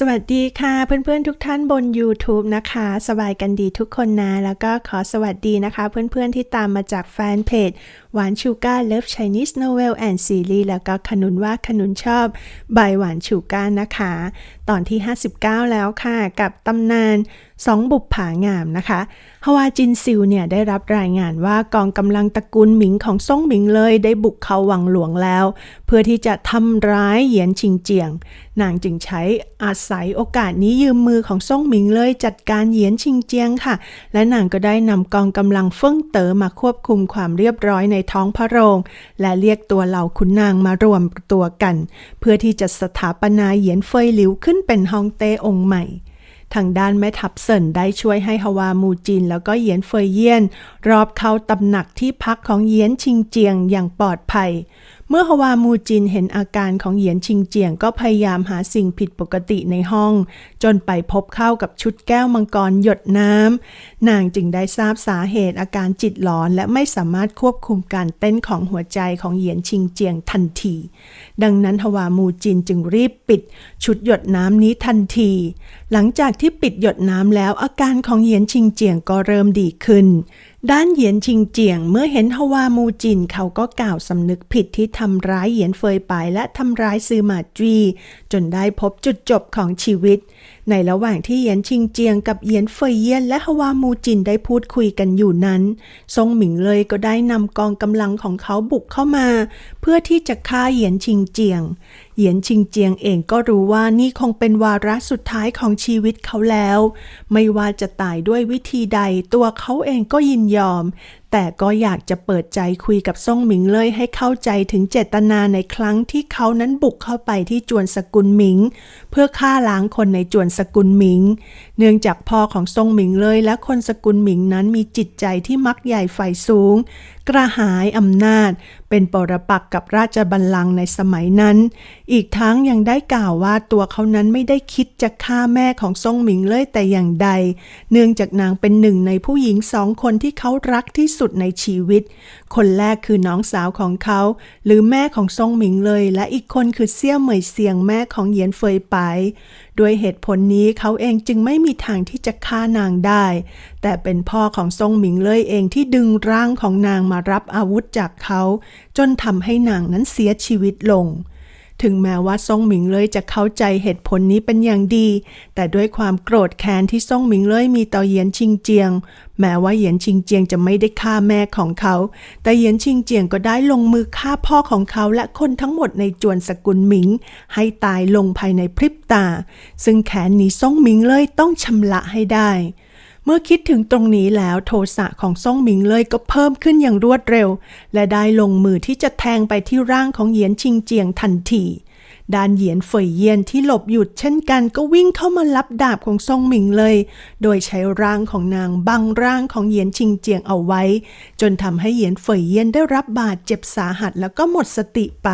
สวัสดีค่ะเพื่อนๆทุกท่านบน YouTube นะคะ สบายกันดีทุกคนนะ แล้วก็ขอสวัสดีนะคะ เพื่อนๆที่ตามมาจากแฟนเพจหวานชูก้าเลิฟ Chinese Novel and Series แล้วก็ขนุนว่าขนุนชอบใบหวานชูก้านะคะ ตอนที่ 59 แล้วค่ะ กับตำนานสองบุปผางามนะคะฮวาจินซิวเนี่ยได้รับรายงานว่ากองกำลังตระกูลหมิงของซ่งหมิงเลยได้บุกเขาวังหลวงแล้ว เพื่อที่จะทำร้ายเหยียนชิงเจียง นางจึงใช้อาศัยโอกาสนี้ยืมมือของซ่งหมิงเลยจัดการเหยียนชิงเจียงค่ะ และนางก็ได้นำกองกำลังเฟิ่งเต๋อมาควบคุมความเรียบร้อยในท้องพระโรง และเรียกตัวเหล่าขุนนางมารวมตัวกัน เพื่อที่จะสถาปนาเหยียนเฟยหลิวขึ้นเป็นฮองเต้องค์ใหม่ ทางด้านแม่ทัพเซินได้ช่วยให้ฮวามูจิน แล้วก็เหยียนเฟยเยียน รอบเข้าตำหนักที่พักของเหยียนชิงเจียงอย่างปลอดภัย เมื่อฮวามูจินเห็นอาการของเหยียนชิงเจียงก็พยายามหาสิ่งผิดปกติในห้อง จนไปพบเข้ากับชุดแก้วมังกรหยดน้ำนางจึงได้ทราบสาเหตุอาการจิตหลอนและไม่สามารถควบคุมการเต้นของหัวใจของเหยียนชิงเจียงทันที ดังนั้นฮวามูจินจึงรีบปิด ชุดหยดน้ำนี้ทันที หลังจากที่ปิดหยดน้ำแล้วอาการของเหยียนชิงเจียงก็เริ่มดีขึ้น ด้านเหยียนชิงเจียงเมื่อเห็นฮวามูจินเขาก็กล่าวสำนึกผิดที่ทำร้ายเหยียนเฟยไปและทำร้ายซือหมาจีจนได้พบจุดจบของชีวิต ในระหว่างที่เหยียนชิงเจียงกับเหยียนเฟยเยียนและฮวามูจินได้พูดคุยกันอยู่นั้นซงหมิงเลยก็ได้นำกองกำลังของเขาบุกเข้ามา เพื่อที่จะฆ่าเหยียนชิงเจียง เหยียนชิงเจียงเองก็รู้ว่านี่คงเป็นวาระสุดท้ายของชีวิตเขาแล้ว ไม่ว่าจะตายด้วยวิธีใดตัวเขาเองก็ยินยอม แต่ก็อยากจะเปิดใจคุยกับซ่งหมิงเลยให้เข้าใจถึงเจตนาในครั้งที่เขานั้นบุกเข้าไปที่จวนสกุลหมิง เพื่อฆ่าล้างคนในจวนสกุลหมิง เนื่องจากพ่อของซ่งหมิงเลยและคนสกุลหมิงนั้นมีจิตใจที่มักใหญ่ไฟสูง กระหายอำนาจ เป็นปรปักษ์กับราชบัลลังก์ในสมัยนั้น อีกทั้งยังได้กล่าวว่าตัวเขานั้นไม่ได้คิดจะฆ่าแม่ของซ่งหมิงเลยแต่อย่างใด เนื่องจากนางเป็นหนึ่งในผู้หญิงสองคนที่เขารักที่สุดในชีวิต คนแรกคือน้องสาวของเขา หรือแม่ของซ่งหมิงเลย และอีกคนคือเซี่ยวเหมยเซียงแม่ของเหยียนเฟยไป ด้วยเหตุผลนี้เขาเองจึงไม่มีทางที่จะฆ่านางได้ แต่เป็นพ่อของซ่งหมิงเล่ยเองที่ดึงร่างของนางมารับอาวุธจากเขา จนทำให้นางนั้นเสียชีวิตลง ถึงแม้ว่าซ่งหมิงเลยจะเข้าใจเหตุผลนี้เป็นอย่างดี แต่ด้วยความโกรธแค้นที่ซ่งหมิงเลยมีต่อเหยียนชิงเจียง แม้ว่าเหยียนชิงเจียงจะไม่ได้ฆ่าแม่ของเขา แต่เหยียนชิงเจียงก็ได้ลงมือฆ่าพ่อของเขาและคนทั้งหมดในจวนสกุลหมิง ให้ตายลงภายในพริบตา ซึ่งแค้นนี้ซ่งหมิงเลยต้องชำระให้ได้ เมื่อคิดถึงตรงนี้แล้วโทสะของซ่งหมิงเลยก็เพิ่มขึ้นอย่างรวดเร็ว และได้ลงมือที่จะแทงไปที่ร่างของเหยียนชิงเจียงทันทีด้านเหยียนเฟยเยียนที่หลบหยุดเช่นกันก็วิ่งเข้ามารับดาบของซ่งหมิงเลย โดยใช้ร่างของนางบังร่างของเหยียนชิงเจียงเอาไว้ จนทำให้เหยียนเฟยเยียนได้รับบาดเจ็บสาหัสแล้วก็หมดสติไป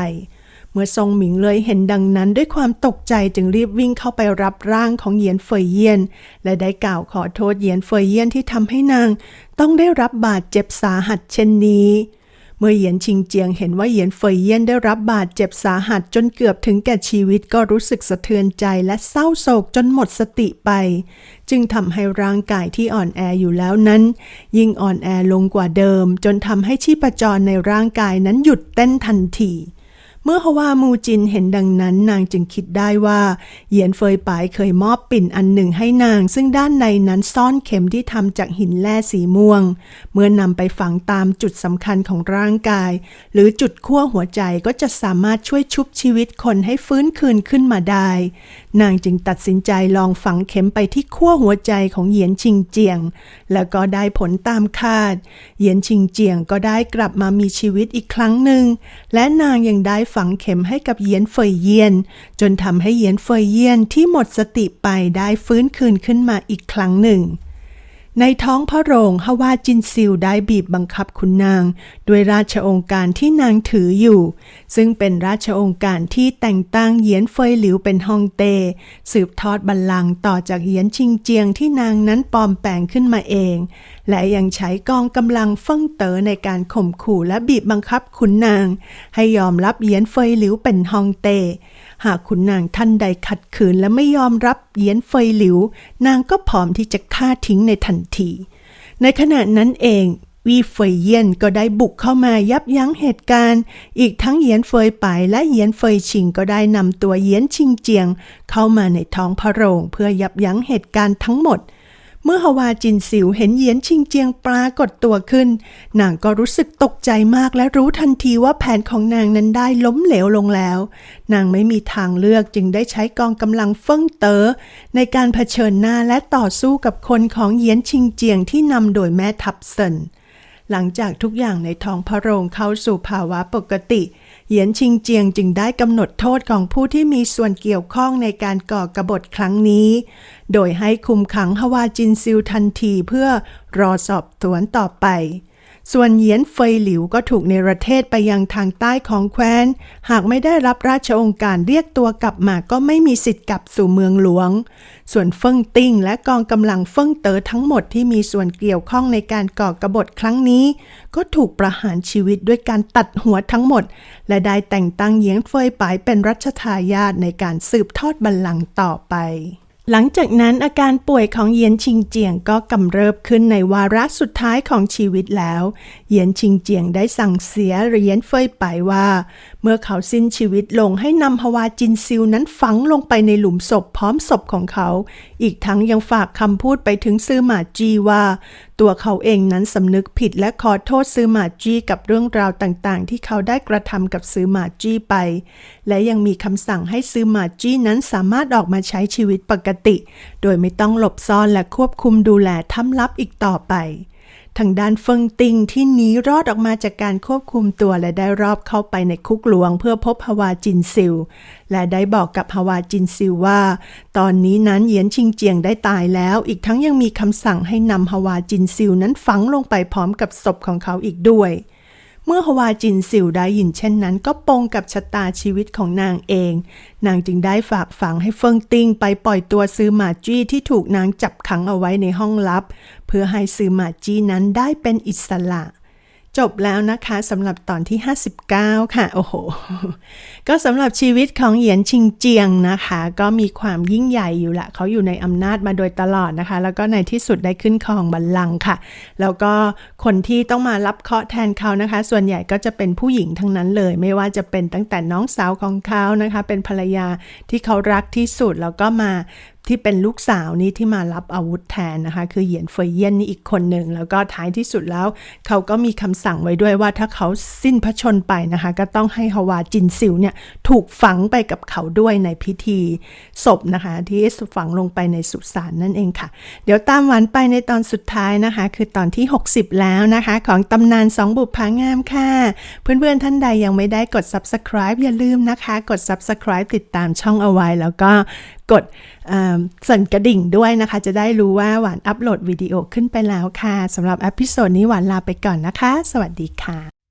เมื่อทรงหมิงเลยเห็นดังนั้นด้วยความตกใจจึงรีบวิ่งเข้าไปรับร่างของเหยียนเฟยเยียน และได้กล่าวขอโทษเหยียนเฟยเยียนที่ทำให้นาง ต้องได้รับบาดเจ็บสาหัสเช่นนี้ เมื่อเหยียนชิงเจียงเห็นว่าเหยียนเฟยเยียนได้รับบาดเจ็บสาหัสจนเกือบถึงแก่ชีวิตก็รู้สึกสะเทือนใจและเศร้าโศกจนหมดสติไป จึงทำให้ร่างกายที่อ่อนแออยู่แล้วนั้น ยิ่งอ่อนแอลงกว่าเดิม จนทำให้ชีพจรในร่างกายนั้นหยุดเต้นทันที เมื่อฮวามูจินเห็นดังนั้นนางจึงคิดได้ว่า เหยียนเฟยปายเคยมอบปิ่นอันหนึ่งให้นาง ซึ่งด้านในนั้นซ่อนเข็มที่ทำจากหินแร่สีม่วง เมื่อนำไปฝังตามจุดสำคัญของร่างกาย หรือจุดขั้วหัวใจก็จะสามารถช่วยชุบชีวิตคนให้ฟื้นคืนขึ้นมาได้ นางจึงตัดสินใจลองฝังเข็มไปที่ขั้วหัวใจของเหยียนชิงเจียง แล้วก็ได้ผลตามคาด เหยียนชิงเจียงก็ได้กลับมามีชีวิตอีกครั้งหนึ่ง และนางยังได้ฝังเข็มให้กับเหยียนเฟยเยียน จนทำให้เหยียนเฟยเยียนที่หมดสติไปได้ฟื้นคืนขึ้นมาอีกครั้งหนึ่ง ในท้องพระโรงฮาวาจินซิลได้บีบบังคับคุณนาง ด้วยราชองค์การที่นางถืออยู่ ซึ่งเป็นราชองค์การที่แต่งตั้งเหยียนเฟยหลิวเป็นฮองเตสืบทอดบัลลังก์ต่อจากเหยียนชิงเจียงที่นางนั้นปลอมแปลงขึ้นมาเองและยังใช้กองกำลังเฟิ่งเต๋อในการข่มขู่และบีบบังคับขุนนาง ให้ยอมรับเยียนเฟยหลิวเป็นฮองเต้หากขุนนางท่านใดขัดขืนและไม่ยอมรับเยียนเฟยหลิว นางก็พร้อมที่จะฆ่าทิ้งในทันที ในขณะนั้นเองวีเฟยเยียนก็ได้บุกเข้ามายับยั้งเหตุการณ์ อีกทั้งเหยียนเฟยไปและเหยียนเฟยชิงก็ได้นำตัวเหยียนชิงเจียง เข้ามาในท้องพระโรงเพื่อยับยั้งเหตุการณ์ทั้งหมด เมื่อฮวาจินสิวเห็นเหยียนชิงเจียงปรากฏตัวขึ้น นางก็รู้สึกตกใจมากและรู้ทันทีว่าแผนของนางนั้นได้ล้มเหลวลงแล้ว นางไม่มีทางเลือกจึงได้ใช้กองกำลังเฟิ่งเตอ๋อในการเผชิญหน้าและต่อสู้กับคนของเหยียนชิงเจียงที่นำโดยแม่ทัพเซินหลังจากทุกอย่างในท้องพระโรงเข้าสู่ภาวะปกติเหยียนชิงเจียงจึงได้กำหนดโทษของผู้ที่มีส่วนเกี่ยวข้องในการก่อกบฏครั้งนี้ โดยให้คุมขังฮวาจินซิลทันทีเพื่อรอสอบสวนต่อไป ส่วนเหยียนเฟยหลิวก็ถูกในรเทศไปยังทางใต้ของแคว้น หากไม่ได้รับราชองค์การเรียกตัวกลับมาก็ไม่มีสิทธิ์กลับสู่เมืองหลวง ส่วนเฟิงติ้งและกองกำลังเฟิงเต๋อทั้งหมดที่มีส่วนเกี่ยวข้องในการก่อกบฏครั้งนี้ ก็ถูกประหารชีวิตด้วยการตัดหัวทั้งหมด และได้แต่งตั้งเหยียนเฟยปายเป็นรัชทายาทในการสืบทอดบัลลังก์ต่อไป หลังจากนั้นอาการป่วยของเหยียนชิงเจียงก็กำเริบขึ้นในวาระสุดท้ายของชีวิตแล้วเหยียนชิงเจียงได้สั่งเสียเหรียญเฟยไปว่า เมื่อเขาสิ้นชีวิตลงให้นำฮวาจินซิลนั้นฝังลงไปในหลุมศพพร้อมศพของเขา อีกทั้งยังฝากคำพูดไปถึงซือหมาจีว่า ตัวเขาเองนั้นสำนึกผิดและขอโทษซือหมาจีกับเรื่องราวต่างๆ ที่เขาได้กระทำกับซือหมาจีไป และยังมีคำสั่งให้ซือหมาจีนั้นสามารถออกมาใช้ชีวิตปกติ โดยไม่ต้องหลบซ่อนและควบคุมดูแลถ้ำลับอีกต่อไป ทางด้านเฟิงติงที่หนีรอดออกมาจากการควบคุมตัวและได้รอบเข้าไปในคุกหลวงเพื่อพบฮาวาจินซิลและได้บอกกับฮาวาจินซิลว่า ตอนนี้นั้นเหยียนชิงเจียงได้ตายแล้ว อีกทั้งยังมีคำสั่งให้นำฮาวาจินซิลนั้นฝังลงไปพร้อมกับศพของเขาอีกด้วย เมื่อฮวาจินซิวได้ยินเช่นนั้น ก็ปงกับชะตาชีวิตของนางเอง นางจึงได้ฝากฝังให้เฟิงติงไปปล่อยตัวซื้อหมาจี้ที่ถูกนางจับขังเอาไว้ในห้องลับ เพื่อให้ซื้อหมาจี้นั้นได้เป็นอิสระ จบแล้วนะคะสำหรับตอนที่ 59 ค่ะ โอ้โห ก็สำหรับชีวิตของเหยียนชิงเจียงนะคะ ก็มีความยิ่งใหญ่อยู่ละเขาอยู่ในอำนาจมาโดยตลอดนะคะ แล้วก็ในที่สุดได้ขึ้นครองบัลลังก์ค่ะ แล้วก็คนที่ต้องมารับเคาะแทนเขานะคะ ส่วนใหญ่ก็จะเป็นผู้หญิงทั้งนั้นเลย ไม่ว่าจะเป็นตั้งแต่น้องสาวของเขานะคะ เป็นภรรยาที่เขารักที่สุดแล้วก็มาที่เป็นลูกสาวนี้ที่มารับอาวุธแทนนะคะ คือเหยียนเฟยเยียนนี่อีกคนหนึ่ง แล้วก็ท้ายที่สุดแล้ว เขาก็มีคำสั่งไว้ด้วยว่าถ้าเขาสิ้นพระชนไปนะคะ ก็ต้องให้ฮวาจินซิลเนี่ยถูกฝังไปกับเขาด้วยในพิธีศพนะคะ ที่ฝังลงไปในสุสานนั่นเองค่ะ เดี๋ยวตามหวานไปในตอนสุดท้ายนะคะ คือตอนที่ 60 แล้วนะคะ ของตำนานสองบุพผางามค่ะ เพื่อนๆท่านใดยังไม่ได้กด subscribe อย่าลืมนะคะ กด subscribe ติดตามช่องเอาไว้แล้วก็กดอ่าสั่นกระดิ่งด้วยนะคะ จะได้รู้ว่าหวานอัปโหลดวิดีโอขึ้นไปแล้วค่ะสำหรับอพิโซดนี้หวานลาไปก่อนนะคะ สวัสดีค่ะ